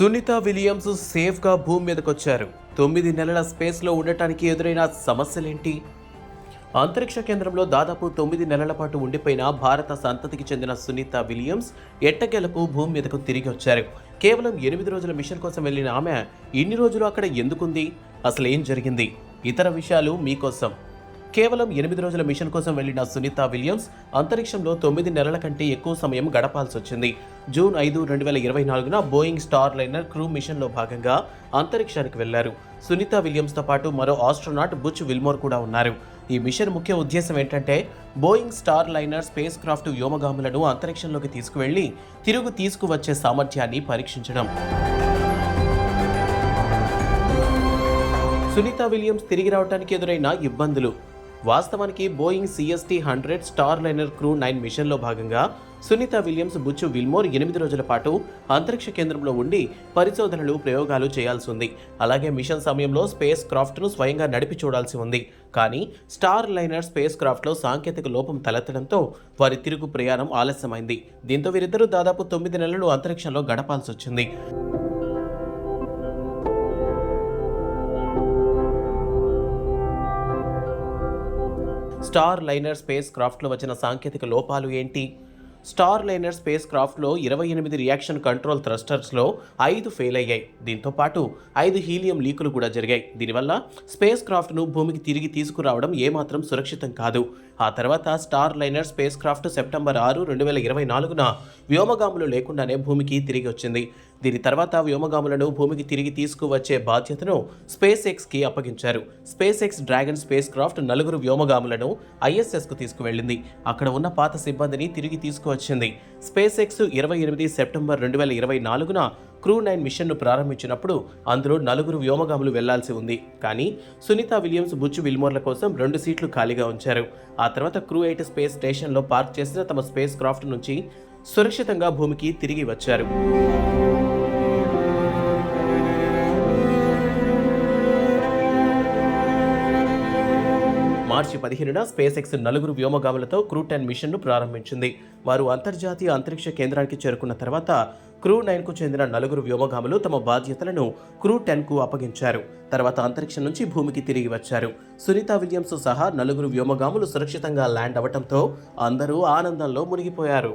Sunitha Williams సేఫ్గా భూమి మీదకొచ్చారు. తొమ్మిది నెలల స్పేస్లో ఉండటానికి ఎదురైన సమస్యలేంటి? అంతరిక్ష కేంద్రంలో దాదాపు తొమ్మిది నెలల పాటు ఉండిపోయిన భారత సంతతికి చెందిన సునీత విలియమ్స్ ఎట్టకేలకు భూమి మీదకు తిరిగి వచ్చారు కేవలం ఎనిమిది రోజుల మిషన్ కోసం వెళ్ళిన ఆమె ఇన్ని రోజులు అక్కడ ఎందుకుంది? అసలు ఏం జరిగింది? ఇతర విషయాలు మీకోసం. కేవలం ఎనిమిది రోజుల మిషన్ కోసం వెళ్ళిన సునీత విలియమ్స్ అంతరిక్షంలో తొమ్మిది నెలల కంటే ఎక్కువ సమయం గడపాల్సి వచ్చింది. జూన్ ఐదు రెండు వేల ఇరవై నాలుగున బోయింగ్ స్టార్ లైనర్ క్రూ మిషన్లో భాగంగా అంతరిక్షానికి వెళ్ళారు సునీత విలియమ్స్తో పాటు మరో ఆస్ట్రోనాట్ బుచ్ విల్మోర్ కూడా ఉన్నారు. ఈ మిషన్ ముఖ్య ఉద్దేశం ఏంటంటే Boeing Starliner spacecraft వ్యోమగాములను అంతరిక్షంలోకి తీసుకువెళ్ళి తిరుగు తీసుకువచ్చే సామర్థ్యాన్ని పరీక్షించడం. సునీత విలియమ్స్ తిరిగి రావడానికి ఎదురైన ఇబ్బందులు. వాస్తవానికి Boeing CST hundred Starliner crew nine మిషన్లో భాగంగా సునీత విలియమ్స్ బుచ్చు విల్మోర్ ఎనిమిది రోజుల పాటు అంతరిక్ష కేంద్రంలో ఉండి పరిశోధనలు ప్రయోగాలు చేయాల్సి ఉంది. అలాగే మిషన్ సమయంలో స్పేస్ క్రాఫ్ట్ను స్వయంగా నడిపి చూడాల్సి ఉంది. కానీ స్టార్ లైనర్ స్పేస్ క్రాఫ్ట్లో సాంకేతిక లోపం తలెత్తడంతో వారి తిరుగు ప్రయాణం ఆలస్యమైంది. దీంతో వీరిద్దరూ దాదాపు తొమ్మిది నెలలు అంతరిక్షంలో గడపాల్సి వచ్చింది స్టార్ లైనర్ స్పేస్ క్రాఫ్ట్లో వచ్చిన సాంకేతిక లోపాలు ఏంటి? స్టార్ లైనర్ స్పేస్ క్రాఫ్ట్లో ఇరవై ఎనిమిది రియాక్షన్ కంట్రోల్ థ్రస్టర్స్లో ఐదు ఫెయిల్ అయ్యాయి. దీంతో పాటు ఐదు హీలియం లీకులు కూడా జరిగాయి. దీనివల్ల స్పేస్ క్రాఫ్ట్ను భూమికి తిరిగి తీసుకురావడం ఏమాత్రం సురక్షితం కాదు. ఆ తర్వాత Starliner spacecraft September ఆరు రెండు వేల ఇరవై నాలుగున వ్యోమగాములు లేకుండానే భూమికి తిరిగి వచ్చింది. దీని తర్వాత వ్యోమగాములను భూమికి తిరిగి తీసుకువచ్చే బాధ్యతను స్పేస్ ఎక్స్కి అప్పగించారు. SpaceX Dragon spacecraft నలుగురు వ్యోమగాములను ఐఎస్ఎస్కు తీసుకువెళ్ళింది. అక్కడ ఉన్న పాత సిబ్బందిని తిరిగి తీసుకువచ్చింది. స్పేస్ ఎక్స్ ఇరవై ఎనిమిది సెప్టెంబర్ రెండు వేల ఇరవై నాలుగున క్రూ నైన్ మిషన్ను ప్రారంభించినప్పుడు అందులో నలుగురు వ్యోమగాములు వెళ్ళాల్సి ఉంది. కానీ సునీత విలియమ్స్ బుచ్చు విల్మోర్ల కోసం రెండు సీట్లు ఖాళీగా ఉంచారు. ఆ తర్వాత క్రూ ఎయిట్ స్పేస్ స్టేషన్లో పార్క్ చేసిన తమ స్పేస్ క్రాఫ్ట్ నుంచి సురక్షితంగా భూమికి తిరిగి వచ్చారు. మార్చి పదిహేనున స్పేస్ ఎక్స్ నలుగురు వ్యోమగాములతో క్రూ టెన్ మిషన్ను ప్రారంభించింది. వారు అంతర్జాతీయ అంతరిక్ష కేంద్రానికి చేరుకున్న తర్వాత క్రూ నైన్కు చెందిన నలుగురు వ్యోమగాములు తమ బాధ్యతలను క్రూ టెన్కు అప్పగించారు. తర్వాత అంతరిక్షం నుంచి భూమికి తిరిగి వచ్చారు. సునీత విలియమ్స్ సహా నలుగురు వ్యోమగాములు సురక్షితంగా ల్యాండ్ అవటంతో అందరూ ఆనందంలో మునిగిపోయారు.